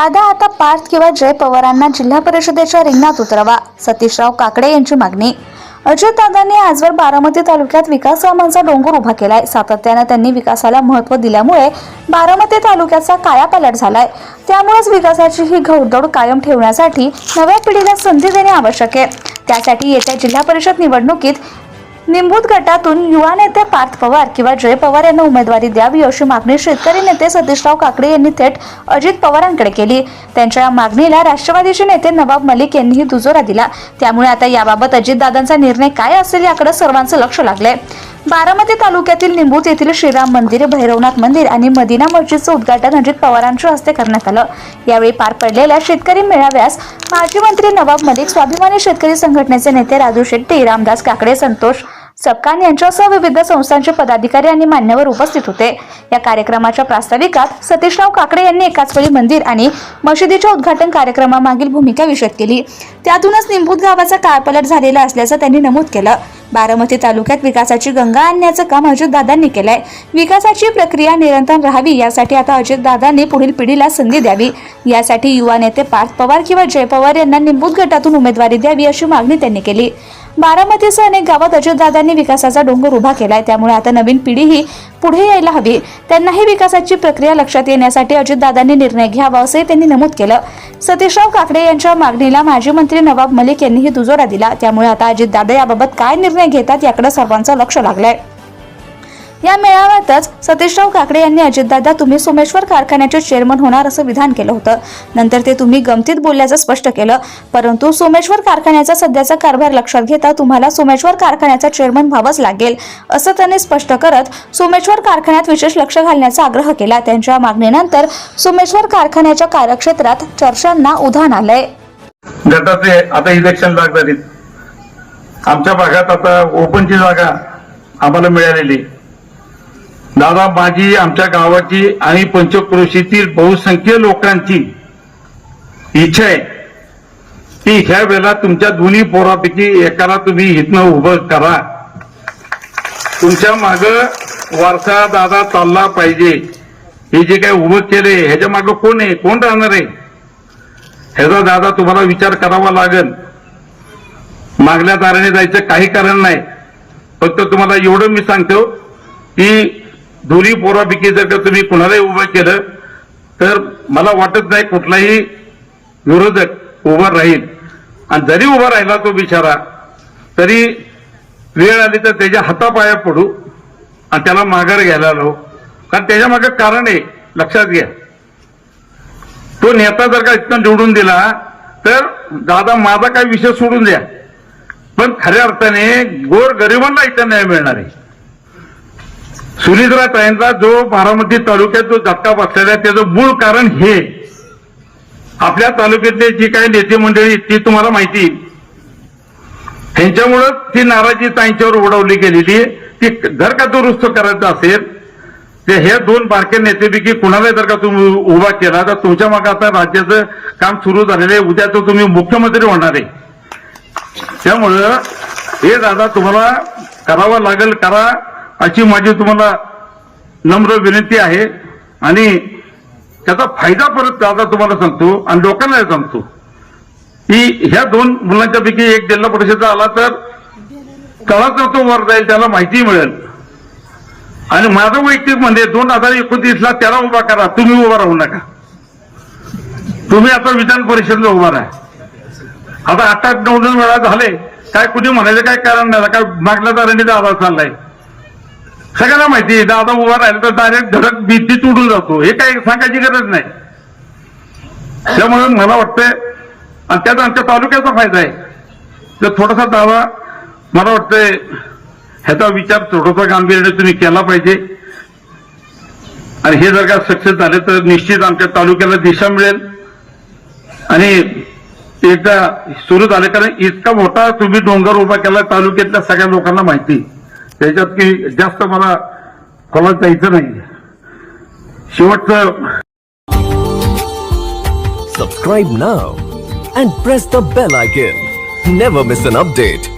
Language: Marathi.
दादा आता पार्थ किंवा जय पवारांना जिल्हा परिषदेच्या रिंगणात उतरवा. सतीशराव काकडे यांची मागणी. अजित दादांनी आजवर बारामती तालुक्यात विकास कामांचा डोंगर उभा केलाय. सातत्यानं त्यांनी विकासाला महत्त्व दिल्यामुळे बारामती तालुक्याचा कायापालट झालाय. त्यामुळेच विकासाची ही घौडदौड कायम ठेवण्यासाठी नव्या पिढीला संधी देणे आवश्यक आहे. त्यासाठी येत्या जिल्हा परिषद निवडणुकीत निंबूत गटातून युवा नेते पार्थ पवार किंवा जय पवार यांना उमेदवारी द्यावी अशी मागणी शेतकरी नेते सतीशराव काकडे यांनी थेट अजित पवारांकडे केली. त्यांच्या या मागणीला राष्ट्रवादीचे नेते नवाब मलिक यांनीही दुजोरा दिला. त्यामुळे आता याबाबत अजितदादांचा निर्णय काय असेल याकडे सर्वांचं लक्ष लागलंय. बारामती तालुक्यातील निंबूत येथील श्रीराम मंदिर भैरवनाथ मंदिर आणि मदिना मस्जिदचं उद्घाटन अजित पवारांच्या हस्ते करण्यात आलं. यावेळी पार पडलेल्या शेतकरी मेळाव्यास माजी मंत्री नवाब मलिक स्वाभिमानी शेतकरी संघटनेचे नेते राजू शेट्टी रामदास काकडे संतोष सबकान यांच्यासह विविध संस्थांचे पदाधिकारी आणि मान्यवर उपस्थित होते. या कार्यक्रमाच्या प्रास्ताविकात सतीशराव काकडे यांनी एकाच वेळी मंदिर आणि मशिदीच्या उद्घाटन कार्यक्रमामागील भूमिका विषद केली. त्यातूनच निंबूत गावाचा काळपलट झालेला असल्याचं त्यांनी नमूद केलं. बारामती तालुक्यात विकासाची गंगा आणण्याचं काम अजितदादांनी केलंय. विकासाची प्रक्रिया निरंतर राहावी यासाठी आता अजितदादांनी पुढील पिढीला संधी द्यावी. यासाठी युवा नेते पार्थ पवार किंवा जय पवार यांना निंबूत गटातून उमेदवारी द्यावी अशी मागणी त्यांनी केली. बारामतीसह अनेक गावात अजितदादांनी विकासाचा डोंगर उभा केलाय. त्यामुळे आता नवीन पिढीही पुढे यायला हवी. त्यांनाही विकासाची प्रक्रिया लक्षात येण्यासाठी अजितदादांनी निर्णय घ्यावा असंही त्यांनी नमूद केलं. सतीशराव काकडे यांच्या मागणीला माजी मंत्री नवाब मलिक यांनीही दुजोरा दिला. त्यामुळे आता अजितदादा याबाबत काय निर्णय घेतात याकडे सर्वांचं लक्ष लागलंय. या मेळाव्यातच सतीशराव काकडे यांनी अजितदादा तुम्ही सोमेश्वर कारखान्याचे चेअरमन होणार असं विधान केलं होतं. नंतर ते तुम्ही गमतीत बोलल्याचं स्पष्ट केलं. परंतु सोमेश्वर कारखान्याचा सध्याचा कारभार लक्षात घेता तुम्हाला सोमेश्वर कारखान्याचा चेअरमन व्हावंच लागेल असं त्यांनी स्पष्ट करत सोमेश्वर कारखान्यात विशेष लक्ष घालण्याचा आग्रह केला. त्यांच्या मागणीनंतर सोमेश्वर कारखान्याच्या कार्यक्षेत्रात चर्चांना उधाण आलंय. गटाचे आता इलेक्शन लागणार आमच्या भागात आता ओपनची जागा आम्हाला मिळालेली. दादा माझी आमच्या गावाची आणि पंचक्रोशीतील बहुसंख्य लोकांची इच्छा आहे की ह्या वेळेला तुमच्या दोन्ही पोरापैकी एकाला तुम्ही इथनं उभं करा. तुमच्या माग वारसा दादा चालला पाहिजे. हे जे काय उभं केले ह्याच्या मागं कोण आहे? कोण राहणार आहे? ह्याचा दादा तुम्हाला विचार करावा लागेल. मागल्या दाराने जायचं काही कारण नाही. फक्त तुम्हाला एवढं मी सांगतो की दोन्ही पोरापैकी जर का तुम्ही कुणालाही उभं केलं तर मला वाटत नाही कुठलाही विरोधक उभा राहील. आणि जरी उभा राहिला तो बिचारा तरी वेळ आली तर त्याच्या हातापाया पडू आणि त्याला माघार घ्यायला लावू. कारण त्याच्यामागे कारण आहे लक्षात घ्या. तो नेता जर का इतकं निवडून दिला तर दादा माझा काही विषय सोडून द्या. पण खऱ्या अर्थाने गोर गरिबांना इथं न्याय मिळणार आहे. सुनिद्रा ताईंचा जो बारामती तालुक्यात जो झटका बसलेला आहे त्याचं मूळ कारण हे. आपल्या तालुक्यातले जी काही नेते मंडळी ती तुम्हाला माहिती त्यांच्यामुळं ती नाराजी ताईंच्यावर उडवली गेलेली ती जर का दुरुस्त करायचं असेल तर हे दोन बारके नेतेपैकी कुणाला जर का तुम्ही उभा केला तर तुमच्या मागे आता राज्याचं काम सुरू झालेलं आहे. उद्या तर तुम्ही मुख्यमंत्री होणार आहे. त्यामुळं हे दादा तुम्हाला करावं लागेल. करा अशी माझी तुम्हाला नम्र विनंती आहे आणि त्याचा फायदा परत दादा तुम्हाला सांगतो आणि लोकांना सांगतो की ह्या दोन मुलांच्या पैकी एक जिल्हा परिषद आला तर तळाचा तो वर जाईल त्याला माहिती मिळेल. आणि माझं वैयक्तिक म्हणजे दोन हजार एकोणतीसला त्याला उभा करा तुम्ही उभा राहू नका. तुम्ही आता विधान परिषदला उभा राहा. आता आठ आठ नऊ नऊ वेळा झाले काय कुठे म्हणायचं काय कारण नाही काय मागल्या दाराने दादा चाललाय. सगळ्यांना माहिती आहे दादा उभा राहिला तर डायरेक्ट धडक भीती तुडून जातो. हे काही सांगायची गरज नाही. त्यामुळे मला वाटतंय आणि त्याचा आमच्या तालुक्याचा फायदा आहे. तर थोडासा दावा मला वाटतंय ह्याचा विचार थोडासा गांभीर्याने तुम्ही केला पाहिजे. आणि हे जर का सक्सेस झाले तर निश्चित आमच्या तालुक्याला दिशा मिळेल. आणि एकदा सुरू झाले कारण इतका मोठा तुम्ही डोंगर उभा केला तालुक्यातल्या सगळ्या लोकांना माहिती त्याच्यात की जास्त मला खोलात जायचं नाही शेवटचं subscribe now and press the bell icon never miss an update